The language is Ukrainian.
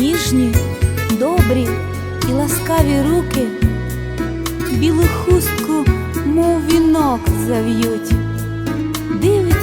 ніжні, добрі і ласкаві руки, білу хустку, мов вінок зав'ють, дивиться.